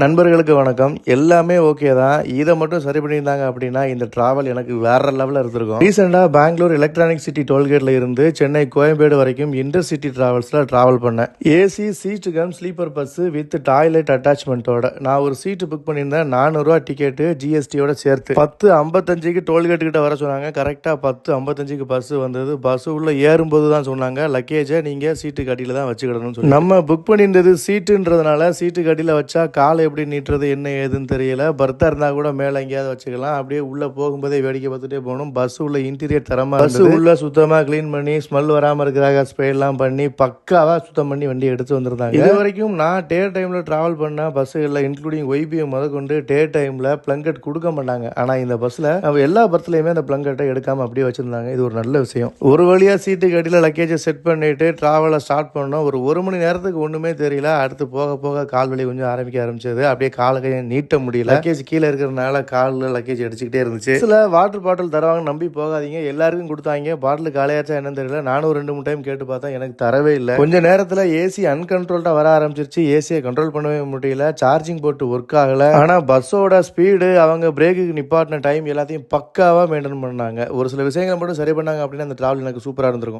நண்பர்களுக்கு வணக்கம். எல்லாமே ஓகே தான். இதை மட்டும் சரி பண்ணியிருந்தாங்க அப்படின்னா இந்த டிராவல் எனக்கு வேற லெவலில் இருந்திருக்கும். ரீசெண்டாக பெங்களூர் எலக்ட்ரானிக் சிட்டி டோல்கேட்டில் இருந்து சென்னை கோயம்பேடு வரைக்கும் இன்டர் சிட்டி டிராவல்ஸில் டிராவல் பண்ணேன் AC seat cum sleeper bus with toilet அட்டாச்மெண்ட்டோட நான் ஒரு சீட்டு புக் பண்ணியிருந்தேன். நானூறுரூவா டிக்கெட்டு ஜிஎஸ்டியோட சேர்த்து. பத்து ஐம்பத்தஞ்சுக்கு டோல்கேட் கிட்ட வர சொன்னாங்க. கரெக்டாக பத்து ஐம்பத்தஞ்சுக்கு பஸ் வந்தது. பஸ் உள்ள ஏறும்போது தான் சொன்னாங்க. லக்கேஜை நீங்கள் சீட்டு கட்டியில் தான் வச்சுக்கிடணும்னு சொல்லி நம்ம புக் பண்ணியிருந்தது சீட்டுன்றதுனால சீட்டு கட்டியில் வச்சா காலை எப்படி நீட்டுறது என்ன ஏதுன்னு தெரியல. பர்த்தா இருந்தால் கூட மேலே எங்கேயாவது வச்சுக்கலாம். அப்படியே உள்ளே போகும்போதே வேடிக்கை பார்த்துட்டே போகணும். பஸ் உள்ள இன்டீரியர் தரமாக பஸ் உள்ள சுத்தமாக க்ளீன் பண்ணி ஸ்மெல் வராமல் இருக்கிறாங்க ஸ்ப்ரே எல்லாம் பண்ணி பக்காவாக சுத்தம் பண்ணி வண்டி எடுத்து வந்திருந்தாங்க. இது வரைக்கும் நான் டே டைமில் ட்ராவல் பண்ண பஸ்ஸுகளில் இன்க்ளூடிங் ஒய்பிஎம் முத கொண்டு டே டைமில் பிளங்கெட் கொடுக்க மாட்டாங்க. ஆனால் இந்த பஸ்ஸில் எல்லா பர்த்லையுமே அந்த பிளங்கெட்டை எடுக்காமல் அப்படியே வச்சிருந்தாங்க. இது ஒரு நல்ல விஷயம். ஒரு வழியாக சீட்டு கட்டியில் லக்கேஜை செட் பண்ணிட்டு ட்ராவலை ஸ்டார்ட் பண்ணோம். ஒரு ஒரு மணி நேரத்துக்கு ஒன்றுமே தெரியல. அடுத்து போக போக கால் வலி கொஞ்சம் ஆரம்பிக்க ஆரம்பிச்சது அப்படியே காலை நீட்ட முடியல. லக்கேஜ் கீழே இருக்கிறதுனால காலில் லக்கேஜ் அடிச்சுக்கிட்டே இருந்துச்சு. சில வாட்டர் பாட்டில் தருவாங்க நம்பி போகாதீங்க. எல்லாருக்கும் கொடுத்தாங்க. பாட்டில் காலையாச்சா என்னன்னு தெரியல. நானும் ரெண்டு மூணு டைம் கேட்டு பார்த்தா எனக்கு தரவே இல்லை. கொஞ்ச நேரத்தில் ஏசி அன்கண்ட்ரோல்டாக வர ஆரம்பிச்சிருச்சு. ஏசியை கண்ட்ரோல் பண்ணவே முடியல. சார்ஜிங் போட்டு ஒர்க் ஆகல. ஆனால் பஸ்ஸோட ஸ்பீடு அவங்க பிரேக்குக்கு நிப்பாட்டின டைம் எல்லாத்தையும் பக்காவாக மெயின்டைன் பண்ணாங்க. ஒரு சில விஷயங்களை மட்டும் சரி பண்ணாங்க அப்படின்னா அந்த டிராவல் எனக்கு சூப்பராக இருந்திருக்கும்.